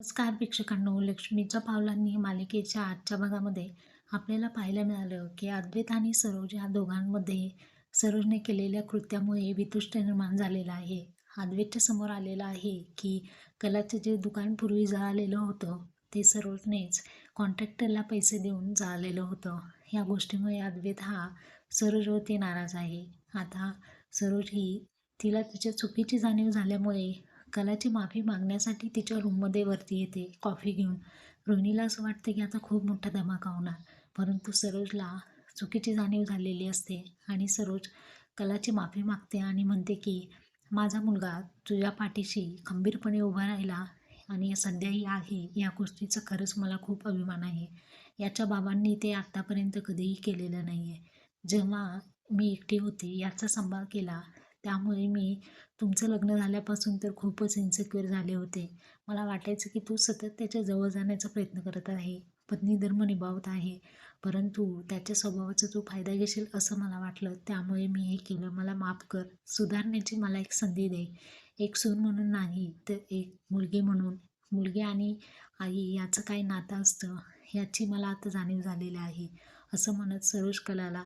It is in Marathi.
नमस्कार प्रेक्षकांनो लक्ष्मीच्या पावलांनी मालिकेच्या आजच्या भागामध्ये आपल्याला पाहायला मिळालं की अद्वैत आणि सरोज या दोघांमध्ये सरोजने केलेल्या कृत्यामुळे वितुष्ट निर्माण झालेला आहे. अद्वैतच्या समोर आलेलं आहे की कलाचं जे दुकान पूर्वी जळालेलं होतं ते सरोजनेच कॉन्ट्रॅक्टरला पैसे देऊन जळालेलं होतं. या गोष्टीमुळे अद्वैत हा सरोजवरती नाराज आहे. आता सरोज ही तिला तिच्या चुकीची जाणीव झाल्यामुळे कलाची माफी मागण्यासाठी तिच्या रूममध्ये वरती येते कॉफी घेऊन. रोहिणीला असं वाटतं की आता खूप मोठा धमाका होणार परंतु सरोजला चुकीची जाणीव झालेली असते आणि सरोज कलाची माफी मागते आणि म्हणते की माझा मुलगा तुझ्या पाठीशी खंबीरपणे उभा राहिला आणि सध्याही आहे या गोष्टीचा खरंच मला खूप अभिमान आहे. याच्या बाबांनी ते आत्तापर्यंत कधीही केलेलं नाही आहे जेव्हा मी एकटी होते याचा सांभाळ केला त्यामुळे मी तुमचं लग्न झाल्यापासून तर खूपच इन्सिक्युअर झाले होते. मला वाटायचं की तू सतत त्याच्याजवळ जाण्याचा प्रयत्न करत आहे पत्नी धर्म निभावत आहे परंतु त्याच्या स्वभावाचा तू फायदा घेशील असं मला वाटलं. त्यामुळे मी हे केलं. मला माफ कर. सुधारण्याची मला एक संधी दे. एक सून म्हणून नाही तर एक मुलगी म्हणून. मुलगी आणि आई याचं काय नातं असतं. याची मला आता जाणीव झालेली आहे असं म्हणत सरोज कलाला